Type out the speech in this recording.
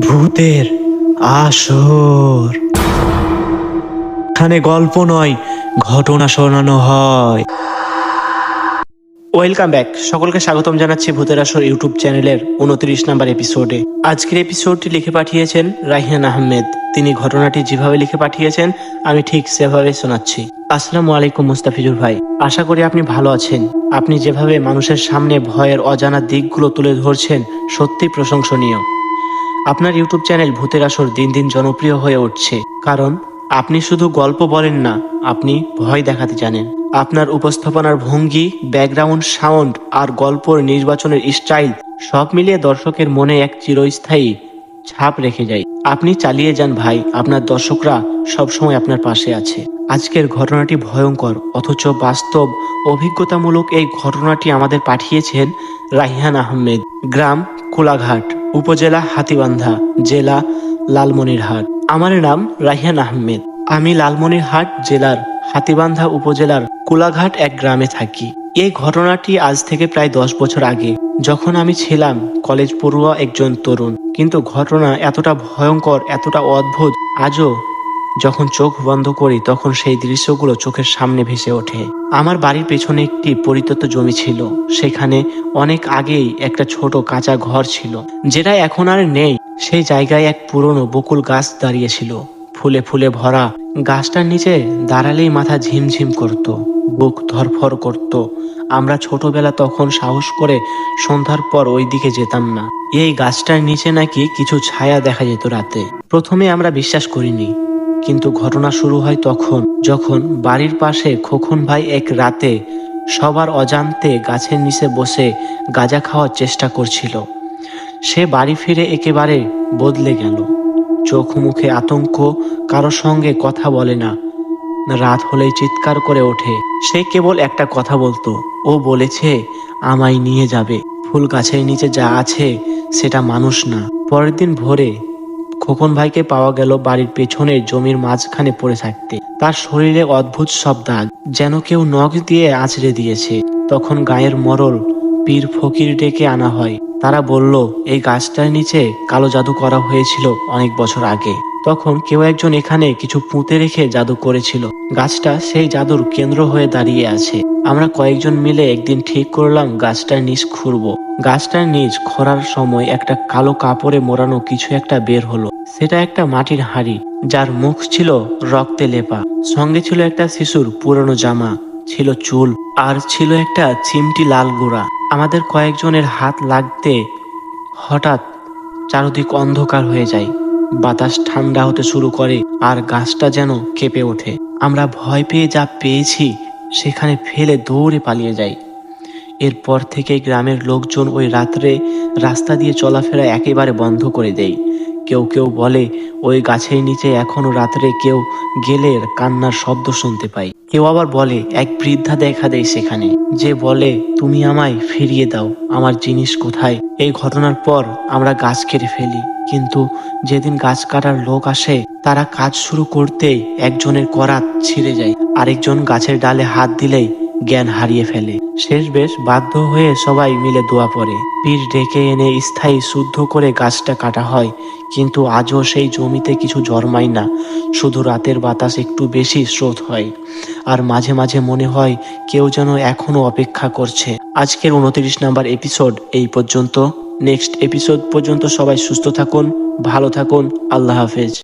ভূতের আসর। এখানে গল্প নয় ঘটনা শোনানো হয়। Welcome back. সকলকে স্বাগতম জানাচ্ছি ভূতের আসর ইউটিউব চ্যানেলের উনত্রিশ নাম্বার এপিসোডে। আজকের এপিসোডটি লিখে পাঠিয়েছেন রাহিয়ান আহমেদ। তিনি ঘটনাটি যেভাবে লিখে পাঠিয়েছেন, আমি ঠিক সেভাবে শোনাচ্ছি। আসসালামু আলাইকুম মুস্তাফিজুর ভাই। আশা করি আপনি ভালো আছেন। আপনি যেভাবে মানুষের সামনে ভয়ের অজানা দিকগুলো তুলে ধরছেন সত্যি প্রশংসনীয়। আপনার ইউটিউব চ্যানেল ভূতের আসর দিন দিন জনপ্রিয় হয়ে উঠছে। কারণ আপনি শুধু গল্প বলেন না, আপনি ভয় দেখাতে জানেন। আপনার উপস্থাপনার ভঙ্গি, ব্যাকগ্রাউন্ড সাউন্ড আর গল্পর নির্বাচনের স্টাইল সব মিলিয়ে দর্শকের মনে এক চিরস্থায়ী ছাপ রেখে যায়। আপনি চালিয়ে যান ভাই, আপনার দর্শকরা সবসময় আপনার পাশে আছে। আজকের ঘটনাটি ভয়ঙ্কর, অথচ বাস্তব অভিজ্ঞতামূলক এই ঘটনাটি আমাদের পাঠিয়েছেন রাহিয়ান আহমেদ। গ্রাম কোলাঘাট, উপজেলা হাতিবান্ধা, জেলা লালমনিরহাট। আমার নাম রাহিয়ান আহমেদ। আমি লালমনিরহাট জেলার হাতিবান্ধা উপজেলার কোলাঘাট এক গ্রামে থাকি। এই ঘটনাটি আজ থেকে প্রায় দশ বছর আগে, যখন আমি ছিলাম কলেজ পড়ুয়া একজন তরুণ। কিন্তু ঘটনা এতটা ভয়ঙ্কর, এতটা অদ্ভুত, আজও যখন চোখ বন্ধ করি, তখন সেই দৃশ্যগুলো চোখের সামনে ভেসে ওঠে। আমার বাড়ির পেছনে একটি পরিত্যক্ত জমি ছিল। সেখানে অনেক আগেই একটা ছোট কাঁচা ঘর ছিল, যেটা এখন আর নেই। সেই জায়গায় এক পুরনো বকুল গাছ দাঁড়িয়েছিল ফুলে ফুলে ভরা গাছটার নিচে দাঁড়ালেই মাথা ঝিমঝিম করত, বুক ধরফর করত। আমরা ছোটবেলা তখন সাহস করে সন্ধ্যার পর ওই দিকে যেতাম না। এই গাছটার নিচে নাকি কিছু ছায়া দেখা যেত রাতে। প্রথমে আমরা বিশ্বাস করিনি, কিন্তু ঘটনা শুরু হয় তখন, যখন বাড়ির পাশে খোকন ভাই এক রাতে সবার অজান্তে গাছের নিচে বসে গাঁজা খাওয়ার চেষ্টা করছিল। সে বাড়ি ফিরে একেবারে বদলে গেল। চোখ মুখে আতঙ্ক, কারও সঙ্গে কথা বলে না। রাত হলেই চিৎকার করে ওঠে। সে কেবল একটা কথা বলতো। ও বলেছে, আমায় নিয়ে যাবে। ফুল গাছের নিচে যা আছে, সেটা মানুষ না। পরের দিন ভোরে খোকন ভাইকে পাওয়া গেল বাড়ির পেছনে জমির মাঝখানে পড়ে থাকতে। তার শরীরে অদ্ভুত সব দাগ, যেন কেউ নখ দিয়ে আছড়ে দিয়েছে। তখন গায়ের মরল পীর ফকির ডেকে আনা হয়। তারা বলল, এই গাছটার নিচে কালো জাদু করা হয়েছিল অনেক বছর আগে। তখন কেউ একজন এখানে কিছু পুঁতে রেখে জাদু করেছিল। গাছটা সেই জাদুর কেন্দ্র হয়ে দাঁড়িয়ে আছে। আমরা কয়েকজন মিলে একদিন ঠিক করলাম গাছটার নিচ খুঁড়বো। গাছটার নিচ খরার সময় একটা কালো কাপড়ে মোড়ানো কিছু একটা বের হলো। সেটা একটা মাটির হাঁড়ি, যার মুখ ছিল রক্তে লেপা। সঙ্গে ছিল একটা শিশুর পুরনো জামা, ছিল চুল, আর ছিল একটা চিমটি লাল গোড়া। আমাদের কয়েকজনের হাত লাগতে হঠাৎ চারদিক অন্ধকার হয়ে যায়। বাতাস ঠান্ডা হতে শুরু করে আর গাছটা যেন কেঁপে ওঠে। আমরা ভয় পেয়ে যা পেয়েছি, সেখানে ফেলে দৌড়ে পালিয়ে যাই। এরপর থেকে গ্রামের লোকজন ওই রাত্রে রাস্তা দিয়ে চলাফেরা একেবারে বন্ধ করে দেয়। কেউ কেউ বলে, ওই গাছের নিচে এখনও রাত্রে কেউ গেলে কান্নার শব্দ শুনতে পাই। কেউ আবার বলে, এক বৃদ্ধা দেখা দেয় সেখানে। যে বলে, তুমি আমায় ফিরিয়ে দাও, আমার জিনিস কোথায়? এই ঘটনার পর আমরা গাছ কেটে ফেলি। কিন্তু যেদিন গাছ কাটার লোক আসে, তারা কাজ শুরু করতেই একজনের করাত ছিঁড়ে যায়। আরেকজন গাছের ডালে হাত দিলেই জ্ঞান হারিয়ে ফেলে। শেষ বেশ বাধ্য হয়ে সবাই মিলে দোয়া পড়ে। পীর ডেকে এনে স্থায়ী শুদ্ধ করে গাছটা কাটা হয়। কিন্তু আজও সেই জমিতে কিছু জন্মায় না। শুধু রাতের বাতাস একটু বেশি স্রোত হয়। আর মাঝে মাঝে মনে হয় কেউ যেন এখনও অপেক্ষা করছে। আজকের উনত্রিশ নাম্বার এপিসোড এই পর্যন্ত। নেক্সট এপিসোড পর্যন্ত সবাই সুস্থ থাকুন, ভালো থাকুন, আল্লাহ হাফেজ।